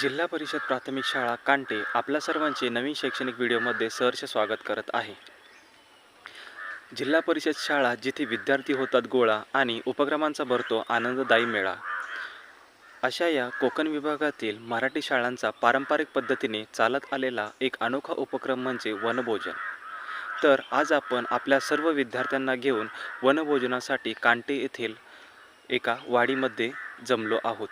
जिल्हा परिषद प्राथमिक शाळा कांटे आपल्या सर्वांचे नवीन शैक्षणिक व्हिडिओमध्ये सहर्ष स्वागत करत आहे. जिल्हा परिषद शाळा जिथे विद्यार्थी होतात गोळा आणि उपक्रमांचा भरतो आनंददायी मेळा. अशा या कोकण विभागातील मराठी शाळांचा पारंपरिक पद्धतीने चालत आलेला एक अनोखा उपक्रम म्हणजे वनभोजन. तर आज आपण आपल्या सर्व विद्यार्थ्यांना घेऊन वनभोजनासाठी कांटे येथील एका वाडीमध्ये जमलो आहोत.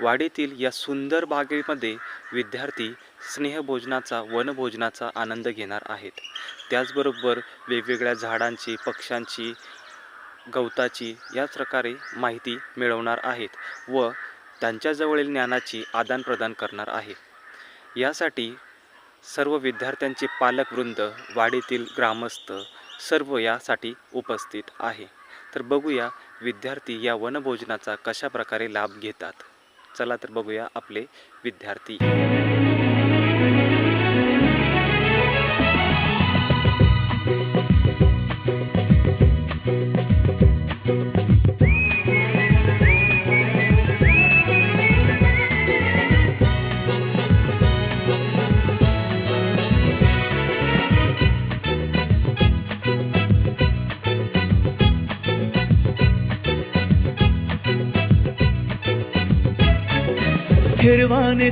वाडीतील या सुंदर बागेमध्ये विद्यार्थी स्नेहभोजनाचा वनभोजनाचा आनंद घेणार आहेत. त्याचबरोबर वेगवेगळ्या झाडांची पक्ष्यांची गवताची याच प्रकारे माहिती मिळवणार आहेत व त्यांच्याजवळील ज्ञानाची आदानप्रदान करणार आहे. यासाठी सर्व विद्यार्थ्यांचे पालकवृंद वाडीतील ग्रामस्थ सर्व यासाठी उपस्थित आहे. तर बघूया विद्यार्थी या वनभोजनाचा कशा प्रकारे लाभ घेतात. चला तर बघूया आपले विद्यार्थी. हिरवाने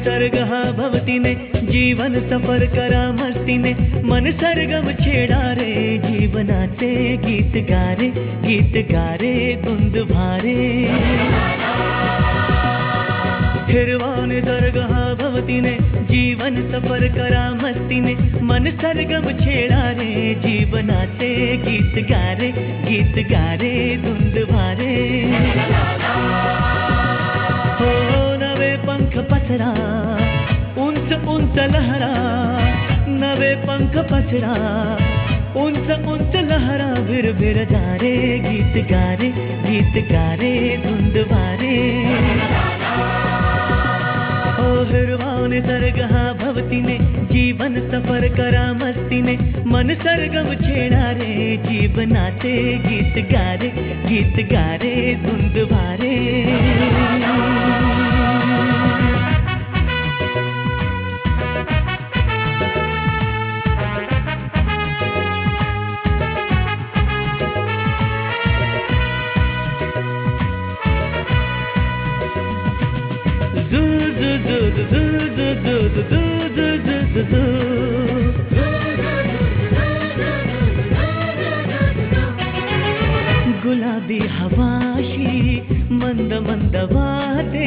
भवती ने जीवन सफ़र करा मस्ती ने मन सरगम छेडा रे, जीवनाचे गीत गारे गीत गारे धुंद भारे। हिरवाने भवती ने जीवन सफ़र करा मस्ती ने मन सरगम छेडा रे, जीवनाचे गीत गारे गीत गारे। पंख पसरा उंच उंच लहरा भिर भिर जा रे गीत गारे गीत गारे धुंद वारे ओ हिरवाने सरगहा भवतीने जीवन सफर करा मस्तीने मन सरगम छेडा रे जीवनाचे गीत गारे गीत गारे धुंद गुलाबी हवाशी मंद मंद वाहते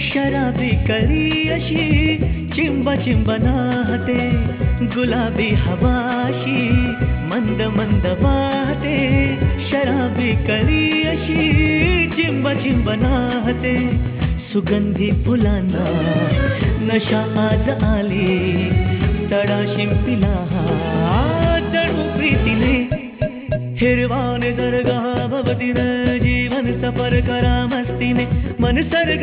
शराबी कळी अशी चिंब चिंब नाहते. गुलाबी हवाशी मंद मंद वाहते शराबी कळी अशी चिंब चिंब नाहते. सुगंधी फुलांना नशा आज आली तडा शिंपिला जणू प्रीतीने हिरवान् सर्गः भवति न जीवनसफरकरामस्ति मे मनसर्ग